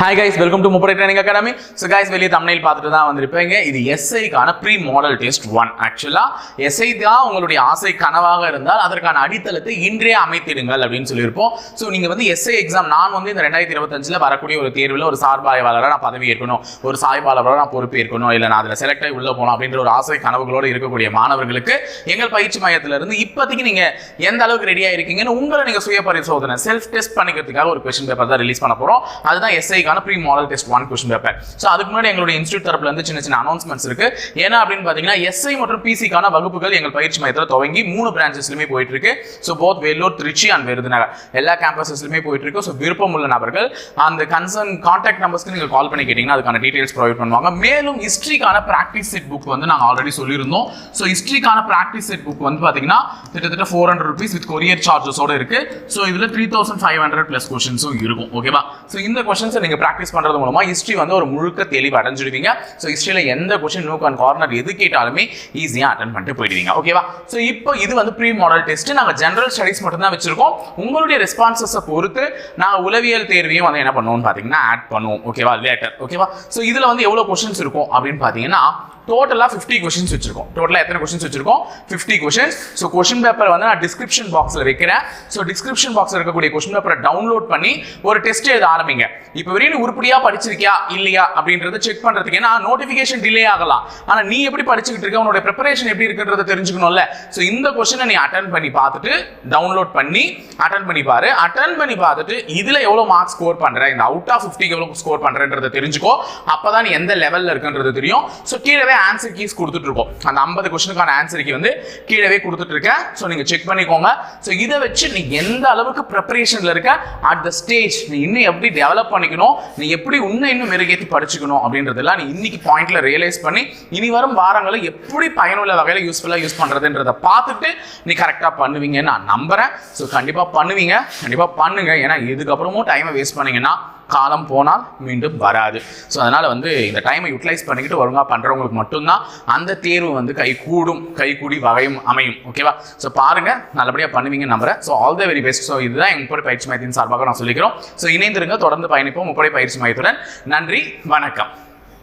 Hi guys welcome to Muppadai training academy so guys வெளியே தமிழில் பார்த்துட்டு தான் வந்திருப்பீங்க. இது எஸ்ஐக்கான ப்ரீ மாடல் டெஸ்ட் ஒன் ஆக்சுவலாக எஸ்ஐ தான் உங்களுடைய ஆசை கனவாக இருந்தால் அதற்கான அடித்தளத்தை இன்றே அமைத்திடுங்கள் அப்படின்னு சொல்லியிருப்போம். ஸோ நீங்கள் வந்து எஸ்ஐ எக்ஸாம் நான் வந்து இந்த ரெண்டாயிரத்தி இருபத்தஞ்சில் வரக்கூடிய ஒரு தேர்வில் ஒரு சார்பாய்வாளராக நான் பதவி ஏற்கணும். ஒரு சாய்பாளராக நான் பொறுப்பு ஏற்கணும். இல்லை நான் அதில் செலக்ட் ஆகி உள்ளே போகணும் அப்படின்ற ஒரு ஆசை கனவுகளோடு இருக்கக்கூடிய மாணவர்களுக்கு எங்கள் பயிற்சி மையத்திலிருந்து இப்போதைக்கு நீங்கள் எந்த அளவுக்கு ரெடியாக இருக்கீங்கன்னு உங்களை நீங்கள் சுய பரிசோதனை செல்ஃப் டெஸ்ட் பண்ணிக்கிறதுக்காக ஒரு கொஸ்டின் பேப்பர் தான் ரிலீஸ் பண்ண போகிறோம் அதுதான் SI எஸ்ஐக்கான pre model test one question paper so அதுக்கு முன்னாடி எங்களுடைய இன்ஸ்டியூட் தரப்புல இருந்து சின்ன சின்ன அனௌன்ஸ்மெண்ட்ஸ் இருக்கு. ஏன்னா அப்படின்னு பாத்தீங்கன்னா எஸ்ஐ மற்றும் பிசிக்கான வகுப்புகள் எங்கள் பயிற்சி மையத்தில் துவங்கி மூணு பிரான்ச்சஸ்லையுமே போயிட்டு இருக்கு so both Vellore Trichy and Virudhunagar. எல்லா கேம்பஸஸ்லையுமே போயிட்டு இருக்கு ஸோ விருப்பம் உள்ள நபர்கள் அந்த கன்சர்ன் கான்டாக்ட் நம்பர்ஸ்க்கு நீங்கள் கால் பண்ணி கேட்டிங்கன்னா அதுக்கான டீடைல்ஸ் ப்ரொவைட் பண்ணுவாங்க. மேலும் ஹிஸ்ட்ரிக்கான ப்ராக்டிஸ் செட் புக் வந்து நாங்கள் ஆல்ரெடி சொல்லியிருந்தோம். ஸோ ஹிஸ்ட்ரிக்கான ப்ராக்டிஸ் செட் புக் வந்து பார்த்தீங்கன்னா கிட்டத்தட்ட four hundred rupees with courier சார்ஜஸோட இருக்கு. ஸோ இதில் three thousand five hundred plus கொஷின்ஸும் இருக்கும். ஓகேவா ஸோ இந்த கொஷின்ஸை நீங்கள் ப்ராக்டிஸ் பண்ணுறது மூலமாக ஹிஸ்ட்ரி வந்து ஒரு முழுக்க தெளிவு அடைஞ்சிடுவீங்க. ஸோ ஹிஸ்ட்ரியில் எந்த கொஷின் நூக் அண்ட் கார்னர் எது கேட்டாலுமே ஈஸியாக அட்டன் பண்ணிட்டு போயிடுவீங்க. ஓகேவா ஸோ இப்போ இது வந்து ப்ரீ மாடல் டெஸ்ட் நாங்கள் ஜென்ரல் ஸ்டடிஸ் மட்டும்தான் வச்சிருக்கோம். உங்களுடைய ரெஸ்பான்சஸை பொறுத்து நாங்கள் உளவியல் தேர்வையும் வந்து என்ன பண்ணுவோம்னு பார்த்தீங்கன்னா ஆட் பண்ணுவோம். ஓகேவா லேட்டர் ஓகேவா ஸோ இதில் வந்து எவ்வளோ கொஷின்ஸ் இருக்கும் அப்படின்னு பார்த்தீங்கன்னா டோட்டலாக ஃபிஃப்டி கொஷின்ஸ் வச்சிருக்கோம். டோட்டலாக எத்தனை கொஷின்ஸ் வச்சிருக்கோம்? Fifty questions so question paper வந்து நான் டிஸ்கிரிப்ஷன் பாக்ஸில் வைக்கிறேன். ஸோ டிஸ்கிரிப்ஷன் பாக்ஸில் இருக்கக்கூடிய கொஷின் பேப்பரை டவுன்லோட் பண்ணி ஒரு டெஸ்ட் எழுத ஆரம்பிங்க. இப்போ வரையும் நீ உருப்படியாக படிச்சிருக்கியா? இல்லையா? அப்படின்றத செக் பண்ணுறதுக்கு ஏன்னா நோட்டிஃபிகேஷன் டிலே ஆகலாம். ஆனால் நீ எப்படி படிச்சுக்கிட்டு இருக்க? உன்னோட ப்ரிப்பரேஷன் எப்படி இருக்குன்றத தெரிஞ்சுக்கணும்ல. ஸோ இந்த கொஷினை நீ அட்டன் பண்ணி பார்த்துட்டு டவுன்லோட் பண்ணி அட்டன் பண்ணி பாரு. அட்டன் பண்ணி பார்த்துட்டு இதில் எவ்வளோ மார்க் ஸ்கோர் பண்ணுற இந்த அவுட் ஆஃப் ஃபிஃப்டிக்கு எவ்வளோ ஸ்கோர் பண்ணுறேன்றதை தெரிஞ்சுக்கோ. அப்போ தான் நீ எந்த லெவலில் இருக்குன்றது தெரியும். ஸோ கீழவே ஆன்சர் கீஸ் கொடுத்துட்டு இருக்கோம் அந்த ஐம்பது கொஸ்டினுக்கான ஆன்சர் கீ வந்து கீழவே கொடுத்துட்டு இருக்கேன் ஸோ நீங்கள் செக் பண்ணிக்கோங்க. ஸோ இதை வச்சு நீ எந்த அளவுக்கு ப்ரிப்பரேஷனில் இருக்க? அட் த ஸ்டேஜ் நீ இன்னும் எப்படி டெவலப் பண்ணிக்கணும்? நீ எப்படி இன்னும் இன்னும் மெருகேற்றி படிச்சுக்கணும்? அப்படின்றதெல்லாம் நீ இன்னைக்கு பாயிண்ட்ல ரியலைஸ் பண்ணி இனி வரும் வாரங்களை எப்படி பயனுள்ள வகையில் யூஸ்ஃபுல்லாக யூஸ் பண்ணுறதுன்றதை பார்த்துட்டு நீ கரெக்டாக பண்ணுவீங்கன்னு நான் நம்புறேன். ஸோ கண்டிப்பாக பண்ணுவீங்க. கண்டிப்பாக பண்ணுங்க. ஏன்னா இதுக்கப்புறமும் டைமை வேஸ்ட் பண்ணீங்கன்னா காலம் போனால் மீண்டும் வராது. ஸோ அதனால் வந்து இந்த டைமை யூட்டிலைஸ் பண்ணிக்கிட்டு ஒழுங்காக பண்ணுறவங்களுக்கு மட்டும்தான் அந்த தேர்வு வந்து கை கூடும் கை கூடி வகையும் அமையும். ஓகேவா ஸோ பாருங்கள் நல்லபடியாக பண்ணுவீங்க நம்புறேன். So all the very best so இதுதான் எங்கள் முப்படை பயிற்சி மையத்தின் சார்பாக நான் சொல்லிக்கிறோம். ஸோ இணைந்திருங்க தொடர்ந்து பயணிப்போம். முப்படை பயிற்சி மையத்துடன் நன்றி வணக்கம்.